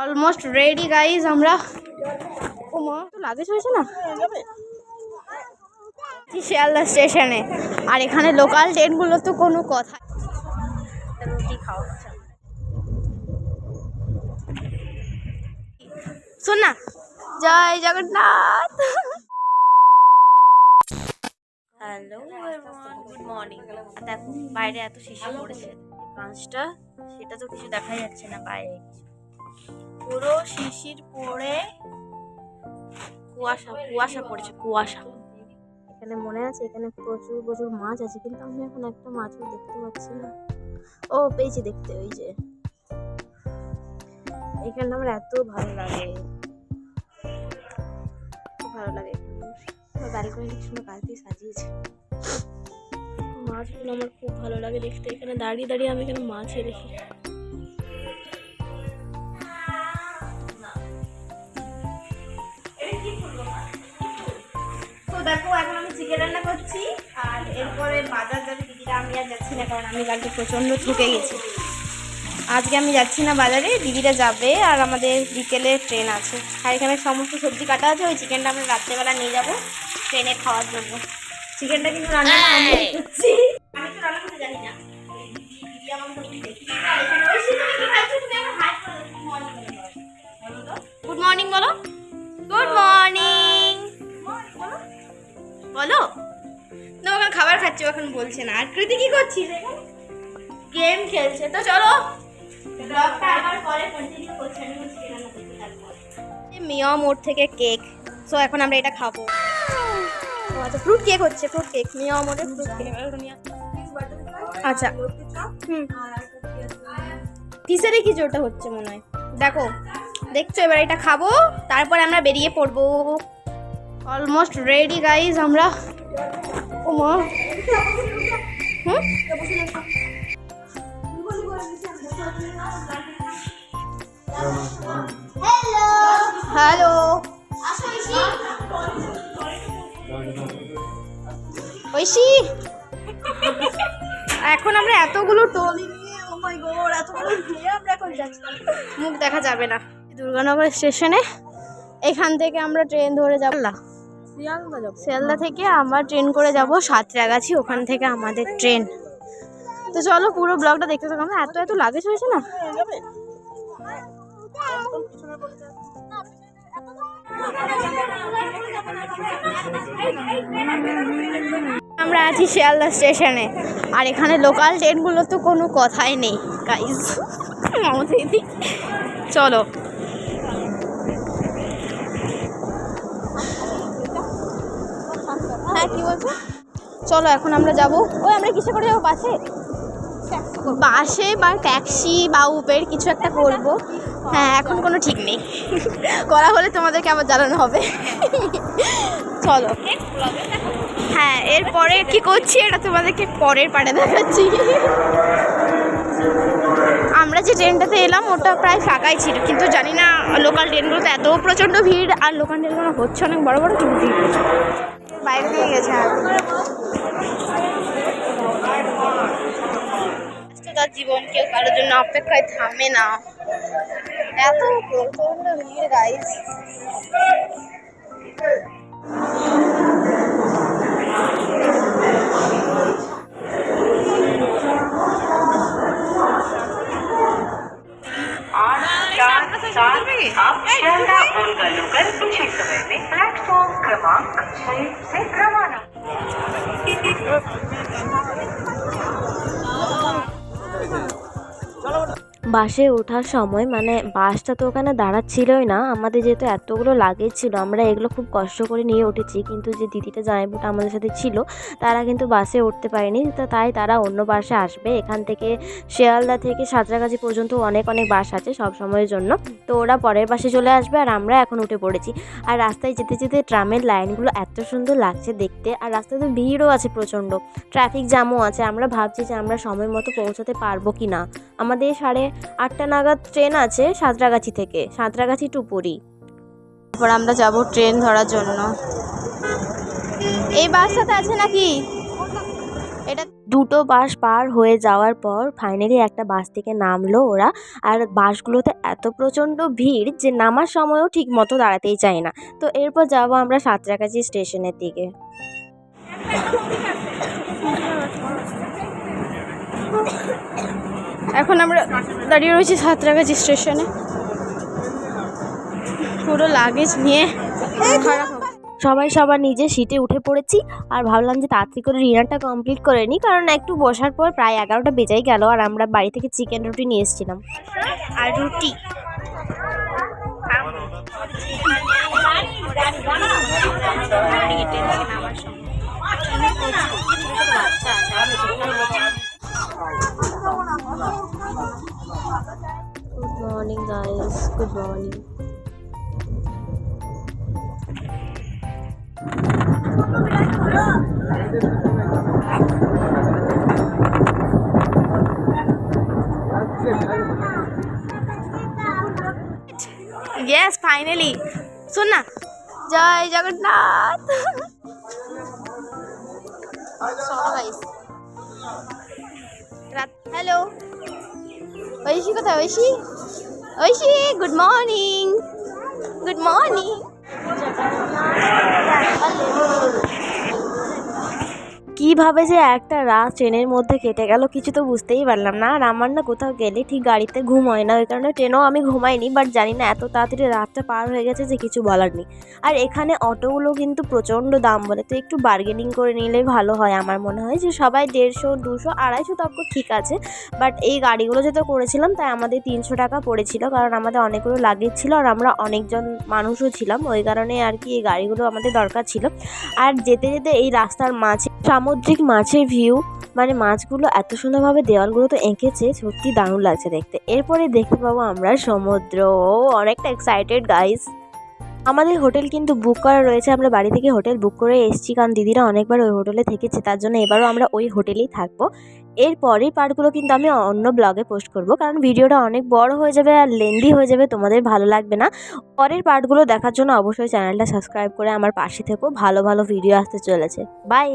Almost ready guys আমরা ও মা তো লাগেজ হয়েছে না? শিয়ালদা স্টেশনে। আর এখানে লোকাল ট্রেনগুলো তো কোনো কথা রুটি খাওয়া শোন না। জয় জগন্নাথ। হ্যালো গুড মর্নিং দেখো, বাইরে এত শিশি পড়েছে। কাঁচটা সেটা তো কিছু দেখা যাচ্ছে না বাইরে। পুরো শিশির পড়ে কুয়াশা কুয়াশা পড়েছে, কুয়াশা। এখানে মনে আছে, এখানে প্রচুর প্রচুর মাছ আছে, কিন্তু আমি এখন একটা মাছও দেখতে পাচ্ছি না। ও, পেয়েছি দেখতে, ওই যে। এখানে আমার এত ভালো লাগে। ভালো লাগে আমার ব্যালকনি কি সুন্দর গাছ দিয়ে সাজিয়েছে। মাছগুলো আমার খুব ভালো লাগে দেখতে। এখানে দাঁড়িয়ে দাঁড়িয়ে আমি এখানে মাছই দেখি দেখো এখন আমি চিকেন রান্না করছি আর এরপরে বাজার যাবে দিদিরা আমি আর যাচ্ছি না কারণ আমি কালকে প্রচণ্ড ঠকে গেছি। আজকে আমি যাচ্ছি না বাজারে দিদিরা যাবে আর আমাদের বিকেলে ট্রেন আছে। আর এখানে সমস্ত সবজি কাটা আছে ওই চিকেনটা আমরা রাত্রেবেলা নিয়ে যাব ট্রেনে খাওয়ার জন্য। চিকেনটা কিন্তু রান্না আমি করছি। আমি তো রান্না করতে জানি না। দিদি আমাকে তখন দেখিয়ে দিল। আর বলো? না ওখানে খাবার খাচ্ছি এখন বলছে না। আর কৃতি কি করছিস গেম খেলছে। তো চলো। ব্লগটা আবার পরে কন্টিনিউ করছি আমি বলছি রান্না করতে তারপর মিয়া মোড় থেকে কেক সো এখন আমরা এটা খাব। আচ্ছা ফ্রুট কেক হচ্ছে ফ্রুট কেক মিয়া মোড়ের ফ্রুট কেক আচ্ছা। হুম। কিসেরই কিছু ওটা হচ্ছে মনে হয়? দেখো। দেখছ এবার এটা খাব। তারপরে আমরা বেরিয়ে পড়ব। অলমোস্ট রেডি গাইজ আমরা হ্যালো ঐশী। এখন আমরা এতগুলো টলি যাচ্ছি। মুখ দেখা যাবে না। দুর্গানগর স্টেশনে। এখান থেকে আমরা ট্রেন ধরে যাব। না শিয়ালদা থেকে আমরা ট্রেন করে যাব সাঁতরাগাছি, ওখান থেকে আমাদের ট্রেন। তো চলো পুরো ব্লগটা দেখতে থাকো, আমরা এত এত লাগেজ হয়েছে না। আমরা আছি শিয়ালদা স্টেশনে। আর এখানে লোকাল ট্রেনগুলো তো কোনো কথাই নেই গাইজ দিদি চলো হ্যাঁ কি বলছো চলো এখন আমরা যাব। ওই আমরা কিসে করে যাব? বাসে? বাসে বা ট্যাক্সি বা উবের কিছু একটা করব। হ্যাঁ এখন কোনো ঠিক নেই। করা হলে তোমাদেরকে আবার জানানো হবে। চলো। হ্যাঁ এরপরে কি করছি এটা তোমাদেরকে পরের পাড়ে দেখাচ্ছি। আমরা যে ট্রেনটাতে এলাম ওটা প্রায় ফাঁকাই ছিল কিন্তু জানি না লোকাল ট্রেনগুলোতে এত প্রচণ্ড ভিড় আর লোকাল ট্রেনগুলো হচ্ছে অনেক বড় বড় কিন্তু ভিড় বাইরে দিয়ে গেছে ব্যস্ততার জীবন কেউ কারোর জন্য অপেক্ষায় থামে না এত প্রচণ্ড ভিড় গাইজ आठ चार सात आप शियालदा ओरगा लोकल कुछ ही समय में प्लेटफॉर्म क्रमांक छह से रवाना বাসে ওঠার সময় মানে বাসটা তো ওখানে দাঁড়াচ্ছিলই না। আমাদের যেহেতু এতগুলো লাগেজ ছিল, আমরা এগুলো খুব কষ্ট করে নিয়ে উঠেছি। কিন্তু যে দিদিটা জামাইবুটা আমাদের সাথে ছিল, তারা কিন্তু বাসে উঠতে পারেনি। তো তাই তারা অন্য বাসে আসবে। এখান থেকে শিয়ালদা থেকে সাঁতরাগাছি পর্যন্ত অনেক অনেক বাস আছে সব সময়ের জন্য। তো ওরা পরের বাসে চলে আসবে আর আমরা এখন উঠে পড়েছি। আর রাস্তায় যেতে যেতে ট্রামের লাইনগুলো এত সুন্দর লাগছে দেখতে। আর রাস্তায় তো ভিড়ও আছে প্রচণ্ড। ট্রাফিক জ্যামও আছে। আমরা ভাবছি যে আমরা সময় মতো পৌঁছাতে পারব কি না আমাদের সাড়ে আটটা নাগাদ ট্রেন আছে সাঁতরাগাছি থেকে সাঁতরাগাছি টু পুরী। তারপর আমরা যাব ট্রেন ধরার জন্য। এই বাসটাতে আছে নাকি? এটা দুটো বাস পার হয়ে যাওয়ার পর ফাইনালি একটা বাস থেকে নামলো ওরা আর বাসগুলোতে এত প্রচণ্ড ভিড় যে নামার সময়ও ঠিক মতো দাঁড়াতেই চায় না। তো এরপর যাব আমরা সাঁতরাগাছি স্টেশনের দিকে। এখন আমরা দাঁড়িয়ে রয়েছি সাঁতরাগাছি স্টেশনে। পুরো লাগেজ নিয়ে খারাপ সবাই সবার নিজের সিটে উঠে পড়েছি আর ভাবলাম যে তাড়াতাড়ি করে ডিনারটা কমপ্লিট করে নিই কারণ একটু বসার পর প্রায় এগারোটা বেজেই গেল আর আমরা বাড়ি থেকে চিকেন রুটি নিয়ে এসেছিলাম। আর রুটি। Good morning guys good morning yes finally শোন না জয় জগন্নাথ হ্যালো ঐশী কোথায়? Aishi Aishi good morning good morning কীভাবে যে একটা রাত ট্রেনের মধ্যে কেটে গেল কিছু তো বুঝতেই পারলাম না। আর আমার না কোথাও গেলে ঠিক গাড়িতে ঘুম হয় না, ওই কারণে ট্রেনেও আমি ঘুমাইনি বাট জানি না এত তাড়াতাড়ি রাতটা পার হয়ে গেছে যে কিছু বলার নেই। আর এখানে অটোগুলো কিন্তু প্রচণ্ড দাম বলে, তো একটু বার্গেনিং করে নিলে ভালো হয় আমার মনে হয় যে সবাই দেড়শো, দুশো, আড়াইশো তক ঠিক আছে বাট এই গাড়িগুলো যেটা করেছিলাম তাই আমাদের তিনশো টাকা পড়েছিল, কারণ আমাদের অনেকগুলো লাগেজ ছিল আর আমরা অনেকজন মানুষও ছিলাম, ওই কারণে আর কি এই গাড়িগুলো আমাদের দরকার ছিল। আর যেতে যেতে এই রাস্তার মাঝে সামুদ্রিক মাছের ভিউ মানে মাছগুলো এত সুন্দরভাবে দেওয়ালগুলো তো এঁকেছে, সত্যি দারুণ লাগছে দেখতে। এরপরে দেখতে পাবো আমরা সমুদ্র। অনেকটা এক্সাইটেড গাইস আমাদের হোটেল কিন্তু বুক করা রয়েছে। আমরা বাড়ি থেকে হোটেল বুক করে এসেছি, কারণ দিদিরা অনেকবার ওই হোটেলে থেকেছে, তার জন্য এবারও আমরা ওই হোটেলেই থাকব। এর পরের পার্টগুলো কিন্তু আমি অন্য ব্লগে পোস্ট করব, কারণ ভিডিওটা অনেক বড় হয়ে যাবে আর লেন্দি হয়ে যাবে, তোমাদের ভালো লাগবে না। পরের পার্টগুলো দেখার জন্য অবশ্যই চ্যানেলটা সাবস্ক্রাইব করে আমার পাশে থেকো, ভালো ভালো ভিডিও আসতে চলেছে। বাই